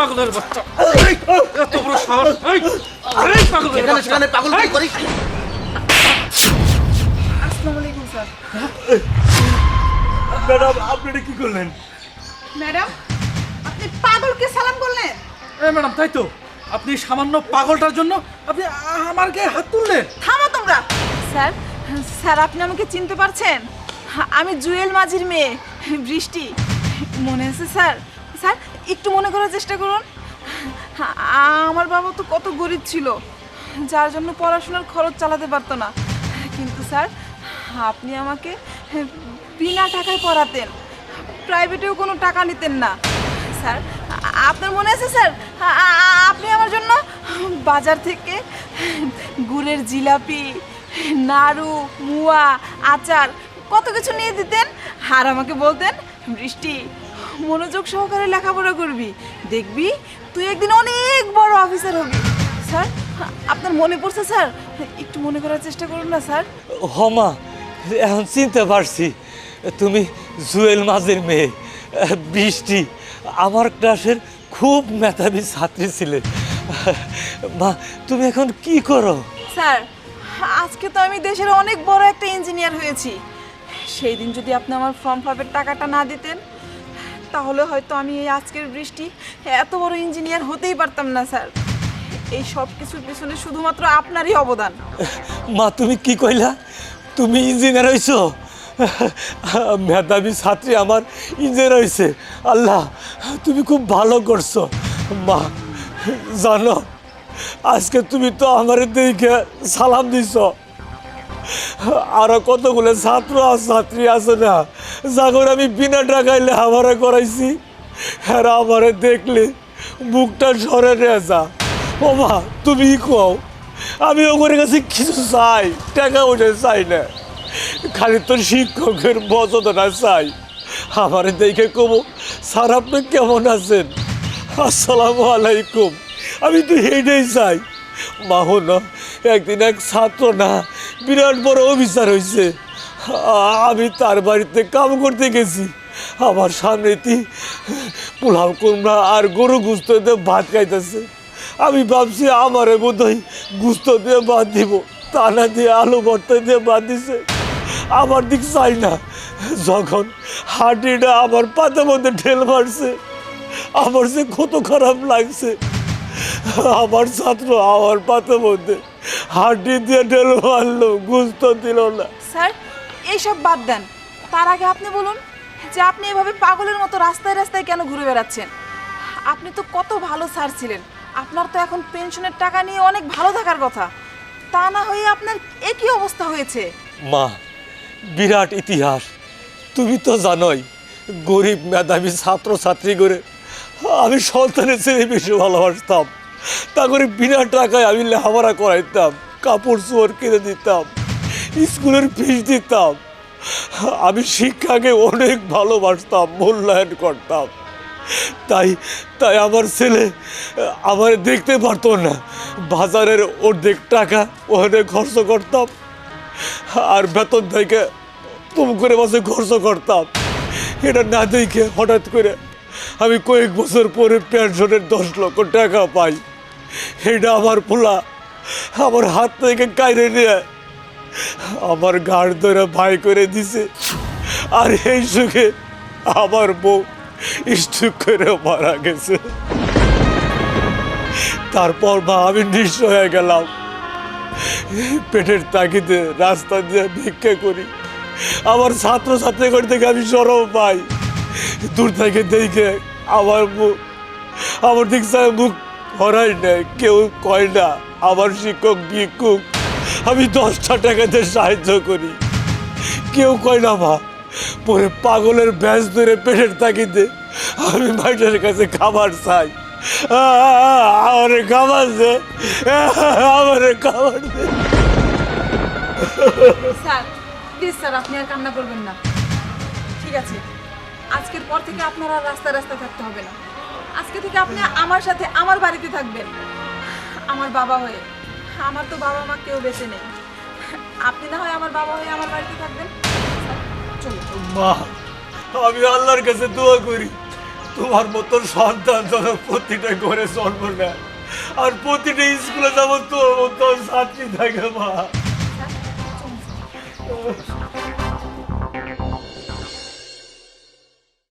পাগলের বাচ্চা। এত বড় সাহস। এই, এই, পাগলের এখানে বাচ্চা। সেখানে পাগল করিস? স্যার। ম্যাডাম আপনি কি করলেন? ম্যাডাম আপনি পাগলকে সালাম করলেন? এ ম্যাডাম তাই তো। আপনি সামান্য পাগলটার জন্য আপনি আমার গায়ে হাত তুললেন। থামো তোমরা। স্যার স্যার আপনি আমাকে চিনতে পারছেন? আমি জুয়েল মাঝির মেয়ে। বৃষ্টি। মনে আছে স্যার? স্যার একটু মনে করার চেষ্টা করুন। আমার বাবা তো কত গরিব ছিল, যার জন্য পড়াশোনার খরচ চালাতে পারতো না। কিন্তু স্যার, আপনি আমাকে বিনা টাকায় পড়াতেন, প্রাইভেটেও কোনো টাকা নিতেন না। স্যার, আপনার মনে আছে স্যার? আপনি আমার জন্য বাজার থেকে গুড়ের জিলাপি, নাড়ু, মুয়া, আচার কত কিছু নিয়ে দিতেন, আর আমাকে বলতেন, বৃষ্টি মনোযোগ সহকারে লেখাপড়া করবি। দেখবি তুই একদিন অনেক বড় অফিসার হবি। স্যার আপনার মনে পড়ছে স্যার? একটু মনে করার চেষ্টা করুন না স্যার। হমা এখন চিনতে পারছি। তুমি জুয়েল মাঝের মেয়ে। বৃষ্টি আমার ক্লাসের খুব মেধাবী ছাত্রী ছিলে। মা তুমি এখন কি করো? স্যার আজকে তো আমি দেশের অনেক বড় একটা ইঞ্জিনিয়ার হয়েছি। সেই দিন যদি আপনি আমার ফর্ম ফিলাপের টাকাটা না দিতেন তাহলে হয়তো আমি এই আজকের বৃষ্টি এত বড় ইঞ্জিনিয়ার হতেই পারতাম না, স্যার। এই সব কিছুর পিছনে শুধুমাত্র আপনারই অবদান। মা, তুমি কি কইলা? তুমি ইঞ্জিনিয়ার হইছো? মেধাবী ছাত্রী আমার ইঞ্জিনিয়ার হয়েছে আল্লাহ, তুমি খুব ভালো করছ। মা, জানো, আজকে তুমি তো আমার দিকে সালাম দিছ। আরও কতগুলো ছাত্র আর ছাত্রী আছে না? যাগর আমি বিনা টাকায় লেখাপড়া করাইছি। আর আমারে দেখলে বুকটা সরে রেজা ও মা, তুমি কও? আমি ওদের কাছে কিছু চাই, টাকা ওঠে চাই না। খালি তো শিক্ষকের বচনা চাই। আমার দেখে কবো, স্যার, আপনি কেমন আছেন? আসসালামু আলাইকুম। আমি তো হেঁটেই চাই মাহ না একদিন এক ছাত্র না বিরাট বড় অফিসার হয়েছে আমি তার বাড়িতে কাম করতে গেছি। আমার সামনেতে পোলাও কুমড়া আর গরু গুস্ত দিয়ে ভাত খাইতেছে। আমি ভাবছি আমারে বোধহয় গুস্ত দিয়ে ভাত দিব। তা না দিয়ে আলু ভর্তা দিয়ে ভাত দিছে। আমার দিক চাই না। যখন হাঁটিটা আমার পাতে মধ্যে ঢেল মারছে, আমার যে কত খারাপ লাগছে। আমার ছাত্র আমার পাতে মধ্যে হাঁটি দিয়ে ঢেল মারলো গুস্ত দিল না। স্যার এইসব বাদ দেন। তার আগে আপনি বলুন যে আপনি এভাবে পাগলের মতো রাস্তায় রাস্তায় কেন ঘুরে বেড়াচ্ছেন? আপনি তো কত ভালো স্যার ছিলেন। আপনার তো এখন পেনশনের টাকা নিয়ে অনেক ভালো থাকার কথা। তা না হয়ে আপনার একই অবস্থা হয়েছে? মা বিরাট ইতিহাস। তুমি তো জানোই গরিব মেধাবী ছাত্র ছাত্রী করে আমি সন্তানের ছেলে বেশি ভালোবাসতাম। তা করে বিনা টাকায় আমি লেখাপড়া করাইতাম, কাপড় চোপড় কিনে দিতাম, স্কুলের ফিস দিতাম। আমি শিক্ষাকে অনেক ভালোবাসতাম, মূল্যায়ন করতাম। তাই তাই আমার ছেলে, আমার দেখতে পারতো না। বাজারের অর্ধেক টাকা ওখানে খরচ করতাম, আর বেতন থেকে তুম করে মাসে খরচ করতাম। এটা না দেখে হঠাৎ করে আমি কয়েক বছর পরে পেনশনের দশ লক্ষ টাকা পাই। এটা আমার পোলা, আমার হাত থেকে কাইরে নিয়ে আমার গাড় ধরে ভাই করে দিছে। আর এই সুখে আমার বউ স্টুক করে মারা গেছে। তারপর মা, আমি নিঃস্ব হয়ে গেলাম। পেটের তাগিদে রাস্তা দিয়ে ভিক্ষা করি। আমার ছাত্র ছাত্রী করে থেকে আমি সরব পাই। দূর থেকে দেখে আমার মুখ আমার দিক মুখ হরাই নেয়, কেউ কয় না, আমার শিক্ষক, ভিক্ষুক, আমি দশটা টাকাতে সাহায্য করি। কেউ কয় না, মা, পরে পাগলের ব্যাস ধরে পেটের তাগিদে আমি মাইটের কাছে খাবার চাই। আমার খাবার দে, আমার খাবার দে। স্যার, প্লিজ স্যার, আপনি আর কান্না করবেন না। ঠিক আছে। আজকের পর থেকে আপনার আর রাস্তায় রাস্তায় থাকতে হবে না। আজকে থেকে আপনি আমার সাথে আমার বাড়িতে থাকবেন। আমার বাবা হয়ে। আমার তো বাবা মা কেউ বেঁচে নেই। আপনি না হয় আমার বাবা হয়ে আমার বাড়িতে থাকবেন? চলুন। মা আমি আল্লাহর কাছে দোয়া করি। তোমার মতন সন্তান যেন প্রতিটা ঘরে জন্ম নেয়। আর প্রতিটা স্কুলে যাব তোর মতো ছাত্রী থাকে মা।